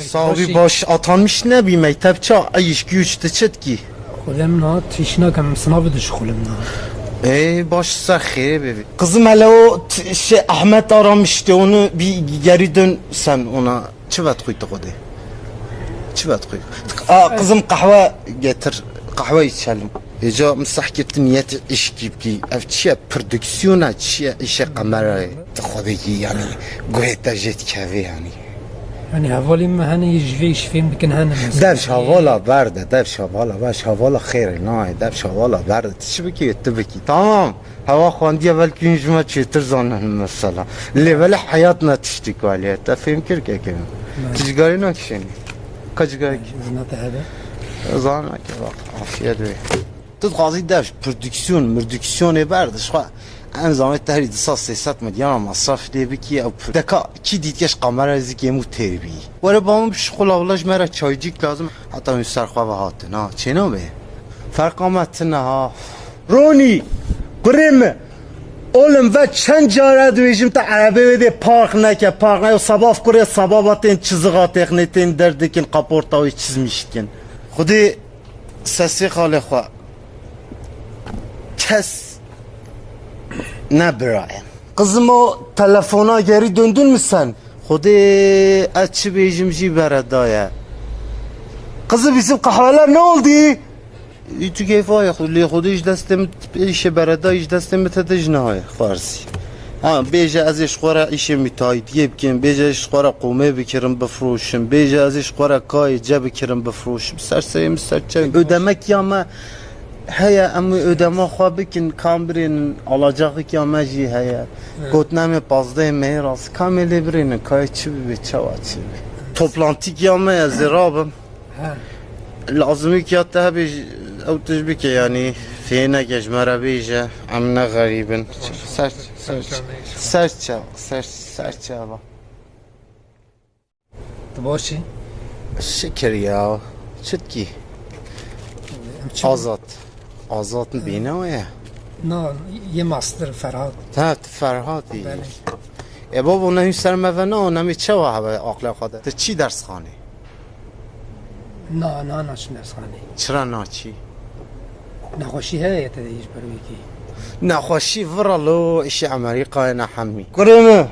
Savi baş atanmış ne bir mektep ça ayış güç tıçıt ki. Kulemna tişine kem sınavı dış kulemna. Ey baş sahi bebi. Kızım hele o şey Ahmet aramıştı onu bir geri dön sen ona çıvat koyduk o de. Çıvat koyduk. Kızım kahve getir kahve içelim. Ece mısah gittin niyet iş gibi ev çiye prodüksiyona çiye işe kameraya. Tabii yani gayet de jet yani. يعني حوالی ما هنه یجویش فیلم بکن هنه Dev şavala verdi, dev şavala ver şavala xeyr nay, dev şavala verdi. Çi biki etti biki. Tamam. Hava xandiye vel günjüme çetir zanen mesela. Level hayatına tiştik valiye. Ta film kir ki ki. Tijgari ne kişini. Kaçgari ki. زنات هذا Zana ki bak afiyet ve. Tut gazi dev prodüksiyon, prodüksiyon verdi. Zahmet tehri disas sesat medyan masraf diye bir ki deka ki ditkeş kamera ziki mu terbi. Vare bamım şu kulavlaş mera çaycık lazım. Hatta müster khava hatın ha. Çeno be. Fark amatın ha. Roni. Kurim. Oğlum ve çend cara duyuşum ta arabe ve park neke park ne sabah kurye sabah batın çizgi teknetin derdikin kaportayı çizmişkin. Hudi sesi hale xwa kes ne birayem. Kızım o telefona geri döndün mü sen? Hudi açı bejimci beredaya. Kızım bizim kahveler ne oldu? Tu keyfa li xudi iş destem işe bereda iş destem tedej ne farsi. Ha beje az iş xora işe müteahhitiye bikin, beje iş xora qome bikirim befroşum, beje az iş xora kay ce bikirim befroşum. Serseyim serçe ödemek ya ma heye ama ödeme xwa bikin kambirin alacağı ki ama jî heye. Gotname pazda mehir az kamele birinin kay çibi ve çava çibi. Toplantı ya ma ya zirabım. ها لازمي كي تهبي او تجبك يعني فينا كجمرة بيجا عمنا غريبا سرچ سرچ سرچ سرچ سرچ تو باشی شكر يا شتكي آزاد آزاد بینایه نه یه ماستر فرهاد. تا فرهادی؟ بله. ای بابا نمی سر مونا نمی چه و عقل خدا تو چی درس خانی نه نه نه چی درس خانی چرا نه چی نخوشی هایی تا دیش بروی کی نخوشی ورالو اشی امریکا نه همی. کرمه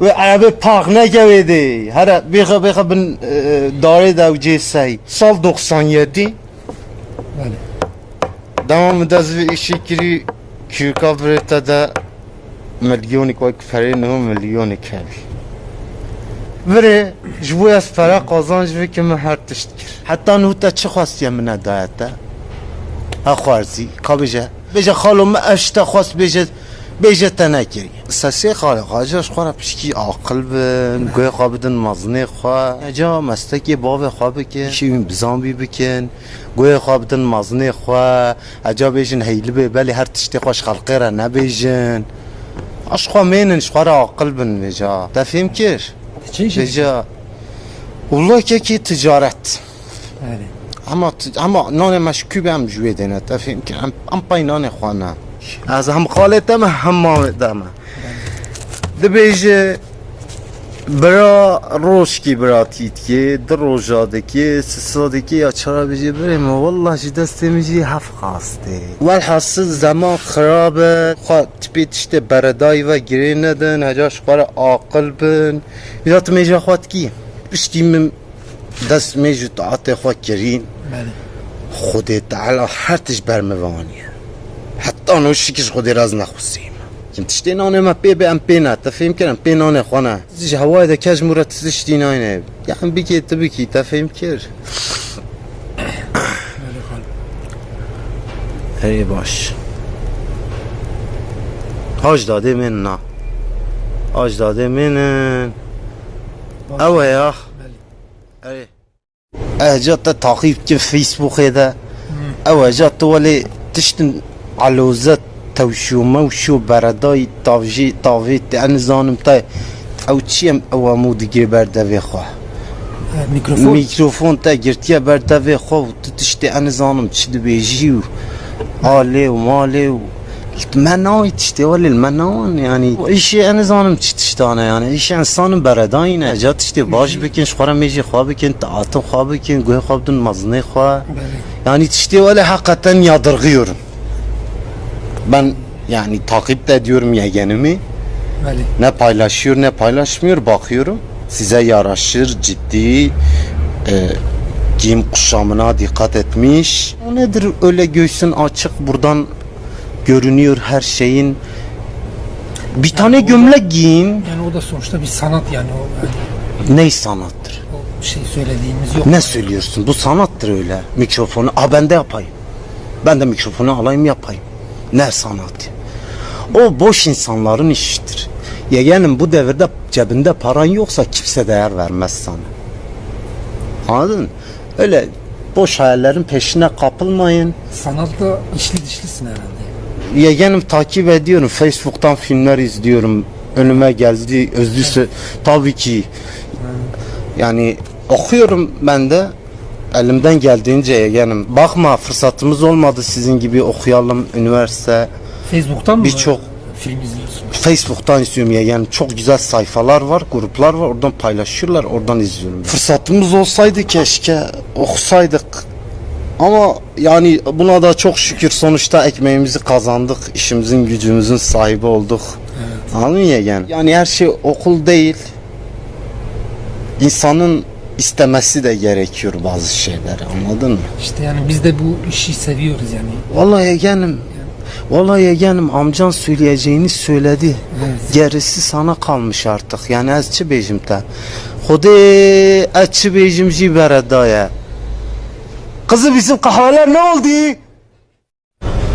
و عربه پاک نگویدی. هر بیخ بیخ بن داره دو جیسه سال 97 بله. Дамо да звиши кири кюкаврета да миллиони кој кфари но миллиони кеми. Вре жвуя сфера казан жви ки ме ҳар тишт кир. Ҳатта ну та чи хвасти ме надаята. Ахварзи кабиже. Беже халом ашта хваст беже بێژەتەنەکردی سەسی خاڵقاجش خواه پشکی عقل بن گوێ خوا بدن مەزنێ جا ئەجا که باێ خوا بکە شیوین بزانبی بکەن گوێ خوا بدن خواه. خوا ئەجا بێژن بی. بلی هر تشتی خۆش خەڵقێرە نەبێژن ئەشخوا مێنن خواه عقل بن بێجا دەفێم کرد بێجا وڵۆکێکی تجارەت ئەمە ئەمە نانێ اما ئەم ژێ جویدن. دفیم که ام پای نان خوانە. از هم خالتم هم مامدم دبیجه برا روش کی برا تیت که در روژاده که سساده که یا چرا بیجه بریم؟ والله جی دسته میجی هف خواسته والحاصل زمان خرابه خواه تپی تشته بردای و گیری ندن هجاش خواه عاقل بن. بیدات میجه خواد کی پشتی من دست میجو طاعت خواه کرین. بله. خود تعالی هرتش برموانیه حتی نوشیکش خودی راز نخوسیم کم تشتی نانه ما پی به ام پی نه تفهم کنم پی نانه خانه زیج هوای ده کج مورد تشتی نانه یعنی بکی تو بکی تفهم کر بله خال هی باش هاج داده من نه هاج داده من اوه یا بله اره اجات تعقيب كيف فيسبوك هذا او اجات ولي تشتن علوزات توشومه وشو برداي طاوجي طاويت انا زانم تا او چیم او مود گیر بردوی خواه میکروفون میکروفون تا گرتیا بردوی خواه و تو تشتی انا زانم چی دو بیجی و آله و ماله و المناي تشتي ولا المنان يعني ايش انا زانم تشتانه يعني ايش انسان برداينه جات تشتي باش بكن شخورا ميجي خواب بكن تعاطم خواب بكن قوي خواب دون مزني خواب Bəli. yani tişti öyle hakikaten yadırgıyorum. ben yani takip de ediyorum yeğenimi. Bəli. Ne paylaşıyor ne paylaşmıyor bakıyorum. Size yaraşır ciddi e, giyim kuşamına dikkat etmiş. O nedir öyle göğsün açık buradan görünüyor her şeyin. Bir tane gömlek giyin. Yani o da sonuçta bir sanat yani o, yani Ne sanattır? o şey söylediğimiz yok. Ne söylüyorsun? Bu sanattır öyle. Mikrofonu, a ben de yapayım. Ben de mikrofonu alayım yapayım. Ne sanat? O boş insanların işidir. Yeğenim bu devirde cebinde paran yoksa kimse değer vermez sana. Anladın? Öyle boş hayallerin peşine kapılmayın. Sanatta içli dışlısın herhalde. Yeğenim takip ediyorum. Facebook'tan filmler izliyorum. Önüme geldi. Özlüsü tabii ki. Yani okuyorum ben de. Elimden geldiğince yeğenim. Bakma fırsatımız olmadı sizin gibi okuyalım üniversite. Facebook'tan mı Birçok- film izliyorsun? Facebook'tan izliyorum yeğenim. Çok güzel sayfalar var, gruplar var. Oradan paylaşıyorlar. Oradan izliyorum. Fırsatımız olsaydı keşke okusaydık. Ama yani buna da çok şükür sonuçta ekmeğimizi kazandık. işimizin gücümüzün sahibi olduk. Anladın mı yeğen? Yani her şey okul değil. İnsanın istemesi de gerekiyor bazı şeyler anladın mı? İşte yani biz de bu işi seviyoruz yani. Vallahi yeğenim Vallahi yeğenim amcan söyleyeceğini söyledi. Evet. Gerisi sana kalmış artık. Yani ezçi bejimte. Hode ezçi bejimci beredaya. Kızı bizim kahveler ne oldu?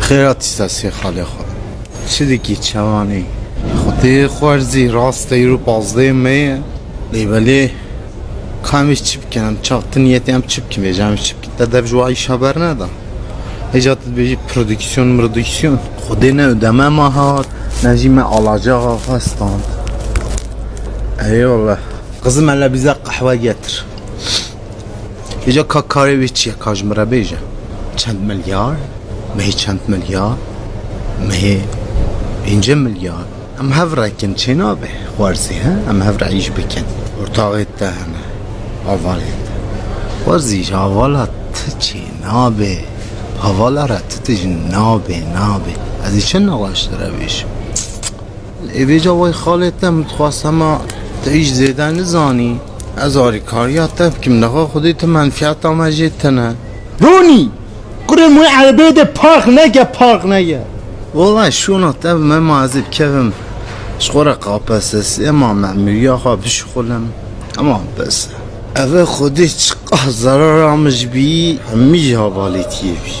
Xeyrat istesi hale Çidiki çavani. Hode xorzi rastayı pazdı mı? Libeli بازده میه لیبلی کامیش چیپ کنم çaktı niyetim çip ki vereceğim çip ki de şu iş haber ne da Ecat bir prodüksiyon prodüksiyon Xudi ne ödeme mahat Necime alacak hastan Eyvallah Kızım hele bize kahve getir Eca kakare biçiye kajmıra beyce Çend milyar مهي چند مليار مهي اینجا مليار ام هفرا کن چه نابه وارزی ها ام هفرا عیش بکن ارتاقیت ده avvalida Vorzish avvalat نابه؟ nabe avvalara titish نابه نابه؟ از این چه نقاش بیش ایوی جوای خالتم خواستم ایش زیده نزانی از آریکاریا تب که منقا خودی تو منفیت آمجید تنه. رونی! گره موی عربید پاک نگه پاک نگه. والا شونا تب من معذب کفم. شخور قاپس است اما معمولی آخا بشخولم اما بسه اوه خودی چقه ضرر آمش بی همیج حوالی تیه بی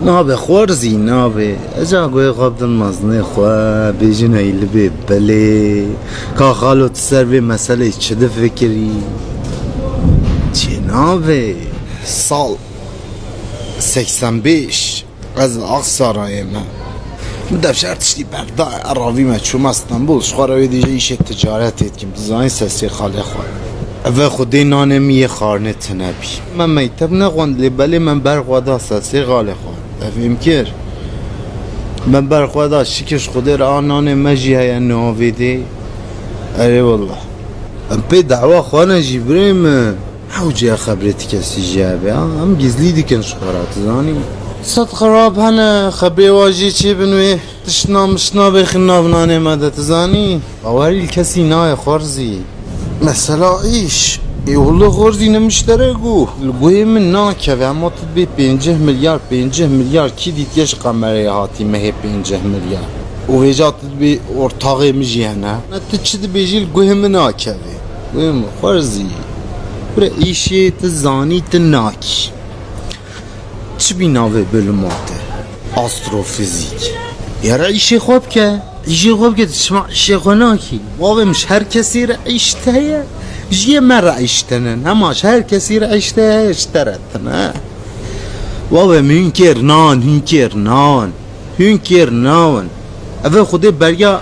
نابه خورزی نابه اجا گوی قابدن مزنه خواه بیجن ایلی بی بله که خالو تسر بی مسئله چه ده فکری چه نابه سال 85 از Aksaray'ım ben. Bu defşer tişti berda Arabi çum İstanbul Şuara ve diye işe ticaret etkim Dizayn sesi khale khwa Ve او خودی نانم یه خارنه تنبی من میتب نخوند لبلی من برخواده ساسی غال خواند افیم کر من برخواده شکش خودی را نان مجی های نوویده اره والله ام پی دعوه خانه جی بریم او جا خبرت کسی جابه هم گزلی دیکن شخورات زانی صد خراب هنه خبری واجی چی بنوی تشنا مشنا بخی نابنانه مدت زانی اوهر کسی نای خورزی tizanî Bawerî li kesî naye xwarzî Mesela iş. Yolu xwarzî ne müşterek û Li guhê min nakeve Ema tu bê pêncih milyar pêncih milyar Kî dîtiye ji qamerê hatî mehê pêncih milyar. Û vêja tu bê ortaxê min jî hene Ne tu çi dibêjî li guhê min nakeve Guhê min xwarzî Bre îşê tu zanî tu nakî çi bî navê bölüma te astrofizik. Yara îşê xwe bike îşê xwe bike çima îşê xwe nakî wavê miş her kesî re îşte heye jiyê me re îştenin hema ji her kesî re îşte heye ji te re tune wavê min kêr nan hûn kêr nan hûn kêr nan evê xwedê beriya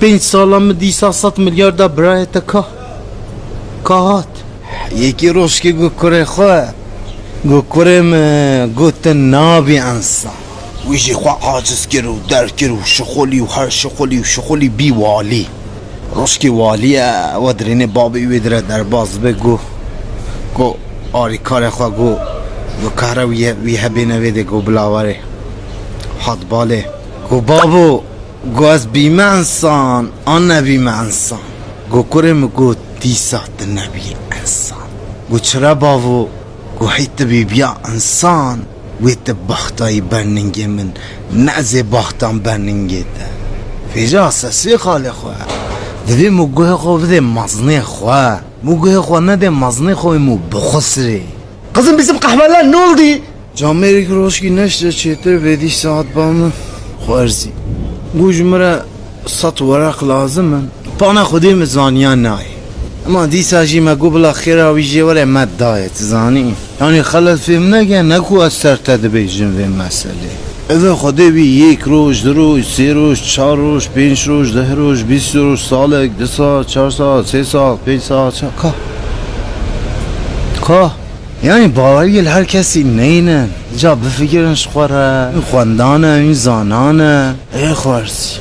pênc sala min dîsa sed milyar da birayê te ka ka hat yekî rojkê got kurê xwe got kurê me gotin nabî ensa ویجی خوا عاجز کرد و در کرد و شخولی و هر شخولی و شخولی بی والی روشکی والیه و درین بابی ویدره در باز بگو گو آری کار خوا گو گو کارا وی وی هبینه ویده گو بلاوره حد باله گو بابو گو از بیمه انسان آن نبیمه انسان گو کرم گو دیسات نبی انسان گو چرا بابو گو حیت بی بیا انسان ویت بختای برننگی من نعزه بختان برننگی ده فیجا سسی خاله خواه دوی مو گوه خو بده مزنه خواه مو گوه خو نده مزنه خو مو بخسری Kızım bizim kahveler ne oldu? Camerik roşki neşte çetir vedi saat bana Xwerzi Bu jmere sat varak lazım Bana خودی زانیا نای اما دیسا جی ما قبل خیرا وی جوار مد دایت زانی یعنی خلط فیلم نگه نکو از سر تد بیجن به مسئله. اوه خودی بی یک روز دو روز سه روز چهار روز پنج روز ده روز بیست روز سالک ده سال چهار سال سه سال پنج سال چه که که یعنی باوری هر کسی نینن جا بفکرنش خوره. خواندانه این زانانه. ای خوارسی